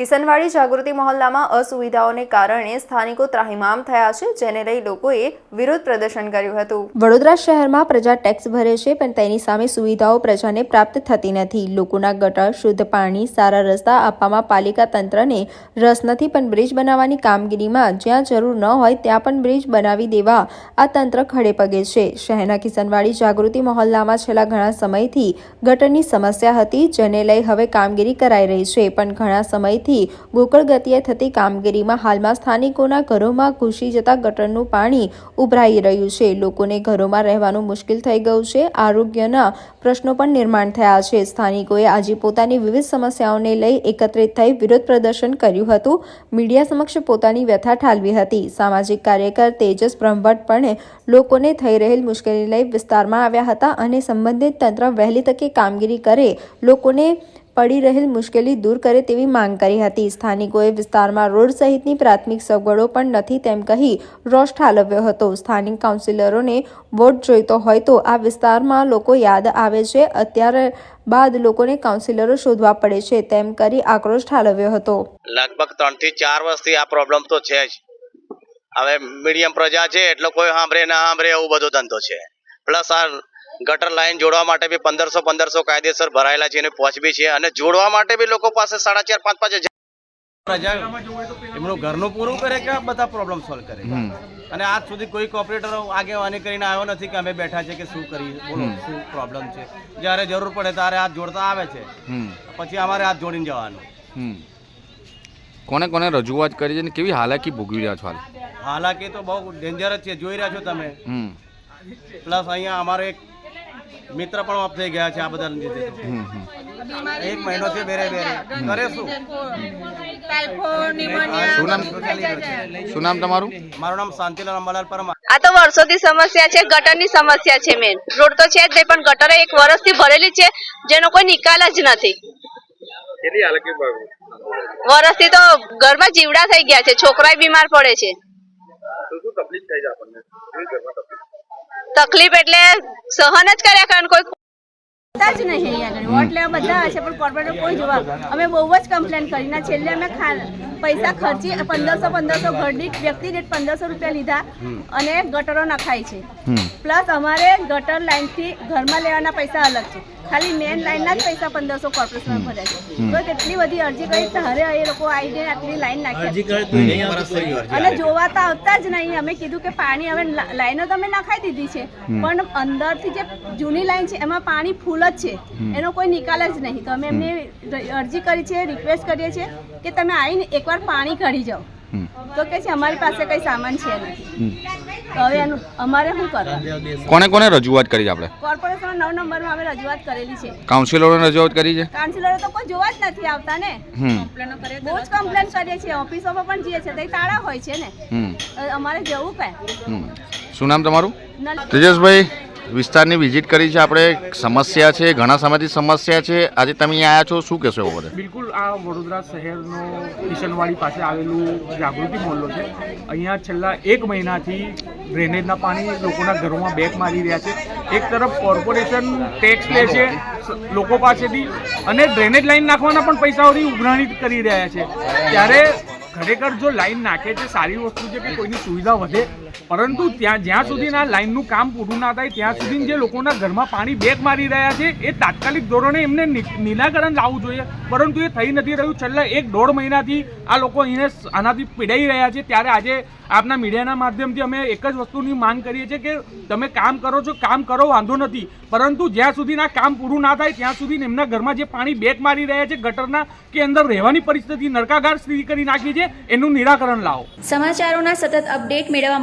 કિસનવાડી જાગૃતિ મહોલ્લામાં અસુવિધાઓને કારણે સ્થાનિકો ત્રાહિમામ થયા છે, જેને લઈ લોકોએ વિરોધ પ્રદર્શન કર્યું હતું. વડોદરા શહેરમાં પ્રજા ટેક્સ ભરે છે, પણ તેની સામે સુવિધાઓ પ્રજાને પ્રાપ્ત થતી નથી. લોકોના ગટર, શુદ્ધ પાણી, સારા રસ્તા આપવામાં પાલિકા તંત્રને રસ નથી, પણ બ્રિજ બનાવવાની કામગીરીમાં જ્યાં જરૂર ન હોય ત્યાં પણ બ્રિજ બનાવી દેવા આ તંત્ર ખડે પગે છે. શહેરના કિસનવાડી જાગૃતિ મહોલ્લામાં છેલ્લા ઘણા સમયથી ગટરની સમસ્યા હતી, જેને લઈ હવે કામગીરી કરાઈ રહી છે, પણ ઘણા સમયથી ગોકળ ગતિએ થતી કામગીરીમાં હાલમાં સ્થાનિકોના ઘરોમાં ઘૂસી જતા ગટરનું પાણી ઉભરાઈ રહ્યું છે. લોકોને ઘરોમાં રહેવાનું મુશ્કેલ થઈ ગયું છે. આરોગ્યના પ્રશ્નો પણ નિર્માણ થયા છે. સ્થાનિકોએ આજે પોતાની વિવિધ સમસ્યાઓને લઈ એકત્રિત થઈ વિરોધ પ્રદર્શન કર્યું હતું. મીડિયા સમક્ષ પોતાની વ્યથા ઠાલવી હતી. સામાજિક કાર્યકર તેજસ બ્રહ્મભટ્ટ પણ લોકોને થઈ રહેલ મુશ્કેલી લઈ વિસ્તારમાં આવ્યા હતા અને સંબંધિત તંત્ર વહેલી તકે કામગીરી કરે લોકોને પડી રહેલ મુશ્કેલી દૂર કરે તેવી માંગ કરી હતી. સ્થાનિકોએ વિસ્તારમાં રોડ સહિતની પ્રાથમિક સગવડો પણ નથી તેમ કહી રોષ ઠાલવ્યો હતો. સ્થાનિક કાઉન્સિલરોને વોટ જોઈતો હોય તો આ વિસ્તારમાં લોકો યાદ આવે છે. અત્યારે બાદ લોકોને કાઉન્સિલરો શોધવા પડે છે તેમ કરી આક્રોશ ઠાલવ્યો હતો. લગભગ ત્રણથી ચાર વર્ષથી આ પ્રોબ્લેમ તો છે જ. હવે મીડિયમ પ્રજા છે એટલે કોઈ સાંભળે, ના સાંભળે એવું બધો ધંધો છે. પ્લસ આ ગટર લાઈન જોડવા માટે બી પંદરસો પંદરસો કાયદેસર ભરાયેલા છે અને પહોંચ બી છે. અને જોડવા માટે બી લોકો પાસે સાડા ચાર પાંચ પાંચ પ્રજા એમનું ઘરનું પૂરું કરે કે બધા પ્રોબ્લેમ સોલ્વ કરે? અને આજ સુધી કોઈ કોર્પોરેટર આગેવાની કરીને આવ્યો નથી કે અમે બેઠા છે કે શું કરીએ? બોલો શું પ્રોબ્લેમ છે? જ્યારે જરૂર પડે ત્યારે હાથ જોડતા આવે છે. પછી અમારે હાથ જોડીને જવાનું. કોને કોને રજૂઆત કરી છે ને કેવી હાલાકી ભોગવી રહ્યા છો હાલ? હાલાકી તો બહુ ડેન્જર જ છે. જોઈ રહ્યા છો તમે. હમ. પ્લસ અહીંયા અમારો એક મિત્ર પણ ઓફ થઈ ગયા છે આ બધા લીધે એક મહિનો છે બેરે બેરે. કરે શું? શું નામ? તમારું? મારું નામ શાંતિલાલ અંબાલાલ પરમાર. આ તો વર્ષોથી સમસ્યા છે ગટરની સમસ્યા છે મેન રોડ તો છે જ નહીં પણ ગટર એક વર્ષથી ભરેલી છે જેનો કોઈ નિકાલ જ નથી. વર્ષથી તો ઘરમાં જીવડા થઈ ગયા છે છોકરાય બીમાર પડે છે. તકલીફ? એટલે સહન જ કર્યા કારણ કોઈ જ નહીં અહીંયા વોટ લેવા બધા હશે પણ કોર્પોરેટર કોઈ જોવા અમે બહુ જ કમ્પ્લેન કરીને છેલ્લે અમે ખા- પૈસા ખર્ચી પંદરસો પંદરસો ઘરની દીઠ વ્યક્તિ દીઠ પંદરસો રૂપિયા લીધા અને ગટરો નખાય છે. પ્લસ અમારે ગટર લાઈનથી ઘરમાં લેવાના પૈસા અલગ છે. ખાલી મેન લાઈનના જ પૈસા પંદરસો કોર્પોરેશનમાં ભર્યા છે. તો કેટલી બધી અરજી કરી તારે એ લોકો આવીને આટલી લાઈન નાખી અને જોવા તો આવતા જ નહીં. અમે કીધું કે પાણી હવે લાઈનો તો અમે નખાઈ દીધી છે. પણ અંદરથી જે જૂની લાઈન છે એમાં પાણી ફૂલ જ છે. એનો કોઈ નિકાલ જ નહીં. તો અમે એમને અરજી કરી છે રિક્વેસ્ટ કરીએ છીએ કે તમે આવીને એકવાર પાણી કાઢી જાઓ. તો કે છે અમારી પાસે કઈ સામાન છે નથી તો હવે એનું અમારે શું કરવાનું? કોને કોને રજૂઆત કરી છે આપણે? કોર્પોરેશન નવ નંબરમાં અમે રજૂઆત કરેલી છે. કાઉન્સિલરોને રજૂઆત કરી છે? કાઉન્સિલરો તો કોઈ જોવા જ નથી આવતા ને. હમ. બહુ જ કમ્પ્લેન કરીએ છીએ ઓફિસોમાં પણ જઈએ છે તે તાળા હોય છે ને. હમ. અમારે જવું કાંઈ શું નામ તમારું? તેજસભાઈ. વિસ્તારની વિઝિટ કરી છે. આપણે સમસ્યા છે, ઘણા સમયથી સમસ્યા છે. આજે તમે અહીંયા આવ્યા છો, શું કહેશો એવું બિલકુલ, આ વડોદરા શહેરનો કિશનવાડી પાસે આવેલું જાગૃતિ મોલ્લો છે. અહીંયા છેલ્લા એક મહિનાથી ડ્રેનેજના પાણી લોકોના ઘરોમાં બેક મારી રહ્યા છે. એક તરફ કોર્પોરેશન ટેક્સ લે છે લોકો પાસેથી અને ડ્રેનેજ લાઈન નાખવાના પણ પૈસાઓની ઉઘરાણી કરી રહ્યા છે. ત્યારે ખરેખર જો લાઈન નાખે છે, સારી વસ્તુ છે કે કોઈની સુવિધા વધે. પરંતુ ત્યાં જ્યાં સુધી આ લાઈનનું કામ પૂરું ના થાય, ત્યાં સુધી જે લોકોના ઘરમાં પાણી બેગ મારી રહ્યા છે, એ તાત્કાલિક ધોરણે એમને નિરાકરણ લાવવું જોઈએ. પરંતુ એ થઈ નથી રહ્યું. છેલ્લા એક દોઢ મહિનાથી આ લોકો અહીંયા આનાથી પીડાઈ રહ્યા છે. ત્યારે આજે આપના મીડિયાના માધ્યમથી અમે એક જ વસ્તુની માંગ કરીએ છીએ કે તમે કામ કરો છો, કામ કરો, વાંધો નથી. પરંતુ જ્યાં સુધીના કામ પૂરું ના થાય, ત્યાં સુધી એમના ઘરમાં જે પાણી બેક મારી રહ્યા છે, ગટરના, કે અંદર રહેવાની પરિસ્થિતિ નરકાગાર સ્થિતિ કરી નાખી છે, એનું નિરાકરણ લાવો. સમાચારોના સતત અપડેટ મેળવવા